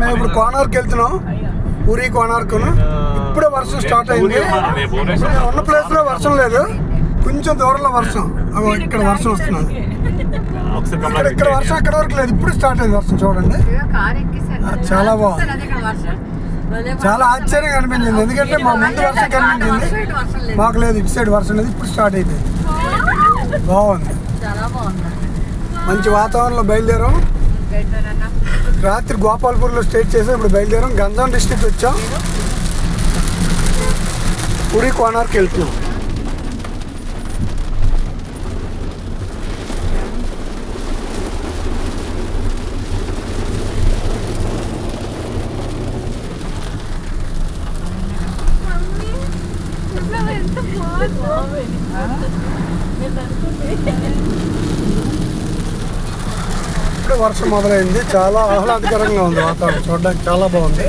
మేము ఇప్పుడు కోనార్క్ వెళ్తున్నాం. పూరి కోనార్క్ ఇప్పుడే వర్షం స్టార్ట్ అయింది. ఉన్న ప్లేస్లో వర్షం లేదు. కొంచెం దూరంలో వర్షం. ఇక్కడ వర్షం వస్తున్నాను ఇక్కడ ఇక్కడ వర్షం అక్కడ వరకు లేదు. ఇప్పుడు స్టార్ట్ అయింది వర్షం చూడండి. చాలా బాగుంది. చాలా ఆశ్చర్యంగా అనిపించింది. ఎందుకంటే మా ముందు వర్షం కనిపించింది. మాకు లేదు. ఇటు సైడ్ వర్షం లేదు. ఇప్పుడు స్టార్ట్ అయిపోయింది బాగుంది. మంచి వాతావరణంలో బయలుదేరాం. రాత్రి గోపాల్పూర్లో స్టే చేసాం ఇప్పుడు బయలుదేరాం. గంజాం డిస్ట్రిక్ట్ వచ్చాం. పూరి కోనార్కి వెళ్తున్నాం. వర్షం మొదలైంది. చాలా ఆహ్లాదకరంగా ఉంది వాతావరణం. చూడడానికి చాలా బాగుంది.